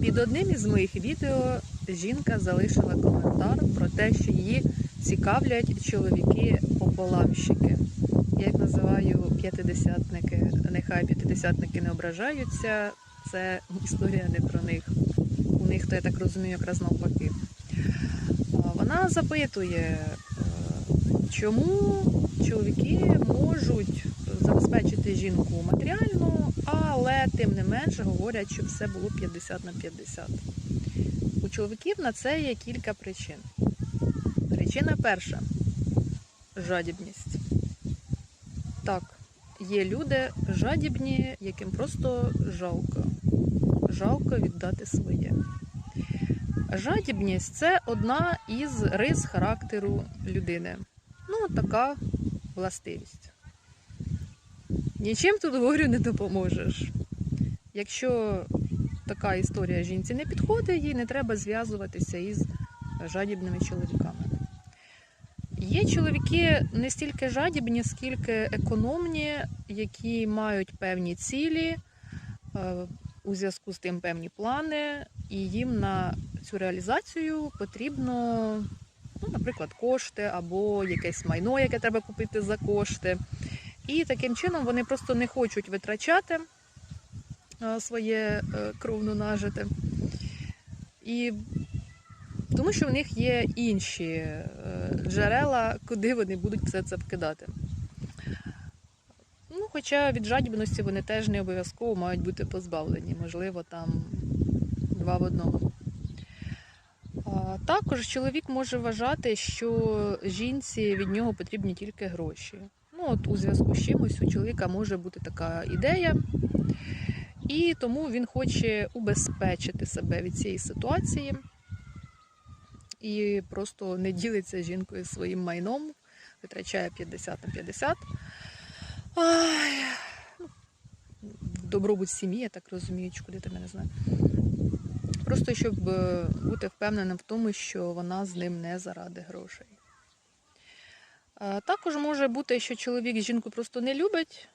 Під одним із моїх відео жінка залишила коментар про те, що її цікавлять чоловіки пополамщики. Я їх називаю п'ятидесятники. Нехай п'ятидесятники не ображаються. Це історія не про них. У них, то я так розумію, якраз навпаки. Вона запитує, е, чому чоловіки можуть забезпечити жінку матеріально, але тим не менше говорять, що все було 50 на 50. У чоловіків на це є кілька причин. Причина перша жадібність. Так, є люди жадібні, яким просто жалко. Жалко віддати своє. Жадібність це одна із рис характеру людини. Ну, така властивість. Нічим тут говорю не допоможеш. Якщо така історія жінці не підходить, їй не треба зв'язуватися із жадібними чоловіками. Є чоловіки не стільки жадібні, скільки економні, які мають певні цілі, е, у зв'язку з тим певні плани, і їм на цю реалізацію потрібно, ну, наприклад, кошти або якесь майно, яке треба купити за кошти. І таким чином вони просто не хочуть витрачати е, своє е, кровно нажите. І тому що в них є інші е, джерела, куди вони будуть все це вкидати. Ну, хоча від жадібності вони теж не обов'язково мають бути позбавлені, можливо, там два в одному. Також чоловік може вважати, що жінці від нього потрібні тільки гроші. Ну, от у зв'язку з чимось у чоловіка може бути така ідея, і тому він хоче убезпечити себе від цієї ситуації і просто не ділиться з жінкою своїм майном, витрачає 50 на 50. Ай, ну, добробут сім'ї, я так розумію, чи куди ти мене знає. Просто щоб е, бути впевненим в тому, що вона з ним не заради грошей. Е, Також може бути, що чоловік жінку просто не любить,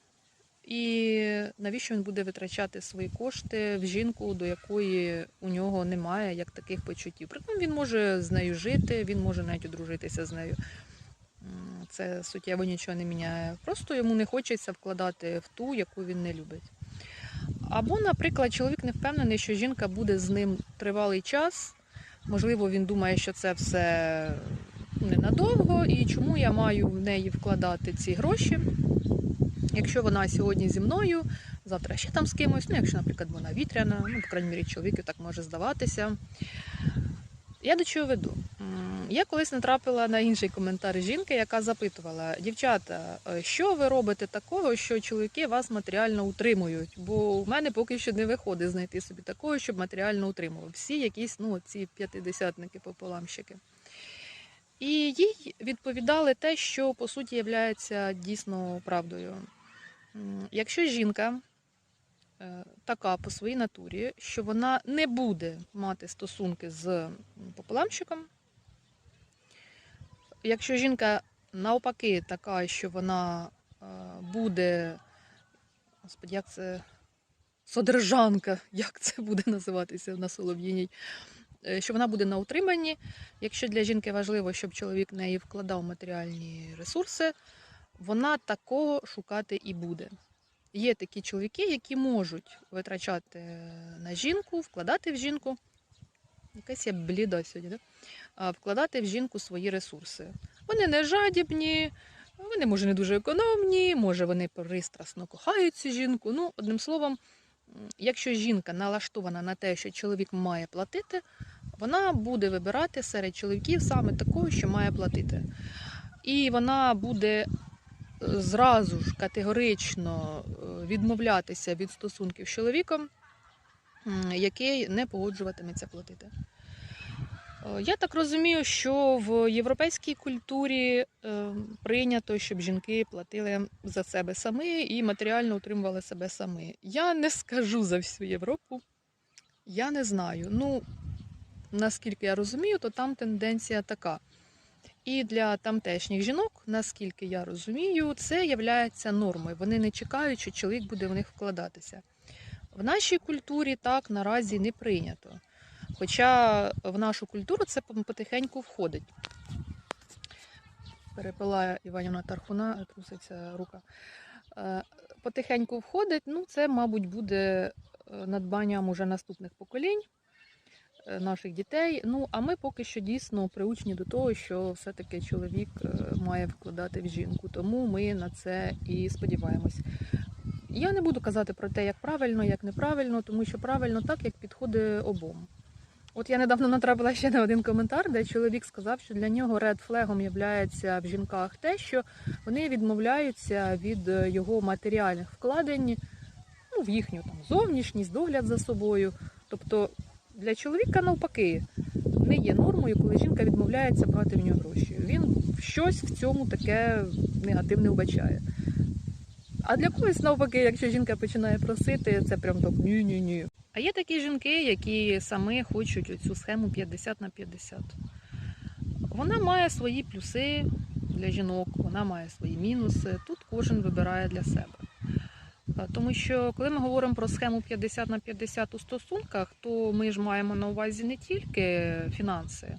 і навіщо він буде витрачати свої кошти в жінку, до якої у нього немає як таких почуттів. Притом він може з нею жити, він може навіть одружитися з нею. Це суттєво нічого не міняє. Просто йому не хочеться вкладати в ту, яку він не любить. Або, наприклад, чоловік не впевнений, що жінка буде з ним тривалий час. Можливо, він думає, що це все ненадовго, і чому я маю в неї вкладати ці гроші, якщо вона сьогодні зі мною, завтра ще там з кимось, ну, якщо, наприклад, вона вітряна, ну, по крайній мірі, чоловіку так може здаватися. Я до чого веду? Я колись натрапила на інший коментар жінки, яка запитувала: дівчата, е, що ви робите такого, що чоловіки вас матеріально утримують? Бо в мене поки що не виходить знайти собі такого, щоб матеріально утримував. Всі якісь, ну, ці п'ятидесятники пополамщики. І їй відповідали те, що по суті є дійсно правдою. Якщо жінка е, така по своїй натурі, що вона не буде мати стосунки з пополамщиком, якщо жінка навпаки така, що вона е, буде, господи, як це содержанка, як це буде називатися на Солов'їній, що вона буде на утриманні. Якщо для жінки важливо, щоб чоловік в неї вкладав матеріальні ресурси, вона такого шукати і буде. Є такі чоловіки, які можуть витрачати на жінку, вкладати в жінку. Якась я бліда сьогодні, да? вкладати в жінку свої ресурси. Вони не жадібні, вони, може, не дуже економні, може, вони пристрасно кохають цю жінку. Ну, одним словом, якщо жінка налаштована на те, що чоловік має платити, вона буде вибирати серед чоловіків саме такого, що має платити. І вона буде е, зразу ж категорично е, відмовлятися від стосунків з чоловіком, який не погоджуватиметься платити. Е, Я так розумію, що в європейській культурі е, прийнято, щоб жінки платили за себе самі і матеріально утримували себе самі. Я не скажу за всю Європу, я не знаю. Ну, наскільки я розумію, то там тенденція така. І для тамтешніх жінок, наскільки я розумію, це є нормою. Вони не чекають, що чоловік буде в них вкладатися. В нашій культурі так наразі не прийнято. Хоча в нашу культуру це потихеньку входить. Перепила Іванівна Тархуна, труситься рука. Е, Потихеньку входить, ну це, мабуть, буде е, надбанням уже наступних поколінь е, наших дітей. Ну, а ми поки що дійсно приучені до того, що все-таки чоловік має вкладати в жінку. Тому ми на це і сподіваємось. Я не буду казати про те, як правильно, як неправильно, тому що правильно так, як підходить обом. От я недавно натрапила ще на один коментар, де чоловік сказав, що для нього ред флегом є в жінках те, що вони відмовляються від е, його матеріальних вкладень ну, в їхню там зовнішність, догляд за собою. Тобто для чоловіка навпаки не є нормою, коли жінка відмовляється брати в нього гроші. Він щось в цьому таке негативне вбачає. А для когось навпаки, якщо жінка починає просити, це прям так ні-ні-ні. А є такі жінки, які самі хочуть оцю схему 50 на 50. Вона має свої плюси для жінок, вона має свої мінуси. Тут кожен вибирає для себе. Тому що коли ми говоримо про схему 50 на 50 у стосунках, то ми ж маємо на увазі не тільки фінанси,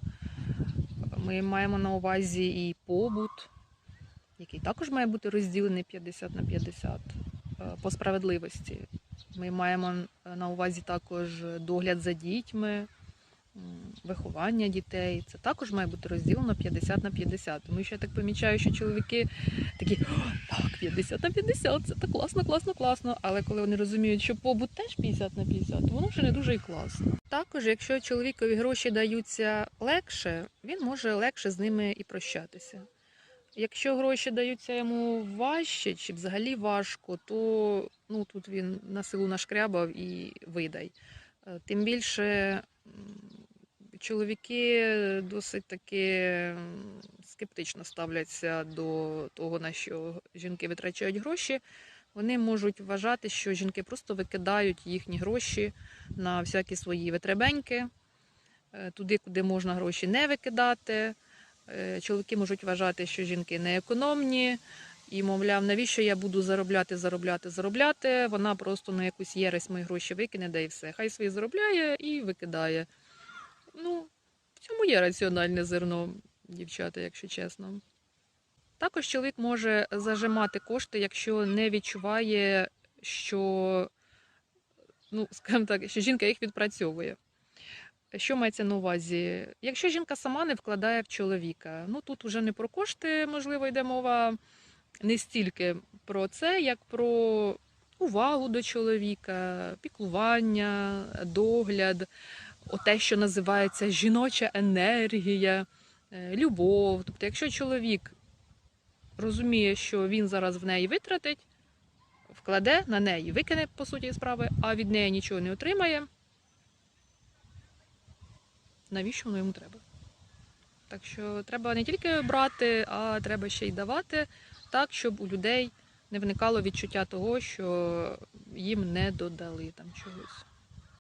ми маємо на увазі і побут, який також має бути розділений 50 на 50 е, по справедливості. Ми маємо на увазі також догляд за дітьми, виховання дітей. Це також має бути розділено 50 на 50. Тому що я так помічаю, що чоловіки такі «О, так, 50 на 50, це так класно, класно, класно. Але коли вони розуміють, що побут теж 50 на 50, то воно вже не дуже і класно. Також, якщо чоловікові гроші даються легше, він може легше з ними і прощатися. Якщо гроші даються йому важче чи взагалі важко, то ну, тут він на силу нашкрябав і видай. Е, Тим більше чоловіки досить таки скептично ставляться до того, на що жінки витрачають гроші. Вони можуть вважати, що жінки просто викидають їхні гроші на всякі свої витребеньки, е, туди, куди можна гроші не викидати. Е, Чоловіки можуть вважати, що жінки не економні, і, мовляв, навіщо я буду заробляти, заробляти, заробляти. Вона просто на якусь єресь мої гроші викине, да і все. Хай свої заробляє і викидає. Ну, в цьому є раціональне зерно, дівчата, якщо чесно. Також чоловік може зажимати кошти, якщо не відчуває, що, ну, скажімо так, що жінка їх відпрацьовує. Що мається на увазі? Якщо жінка сама не вкладає в чоловіка, ну тут вже не про кошти, можливо, йде мова не стільки про це, як про увагу до чоловіка, піклування, догляд, те, що називається жіноча енергія, е, любов. Тобто, якщо чоловік розуміє, що він зараз в неї витратить, вкладе на неї, викине по суті справи, а від неї нічого не отримає навіщо воно йому треба. Так що треба не тільки брати, а треба ще й давати так, щоб у людей не виникало відчуття того, що їм не додали там чогось.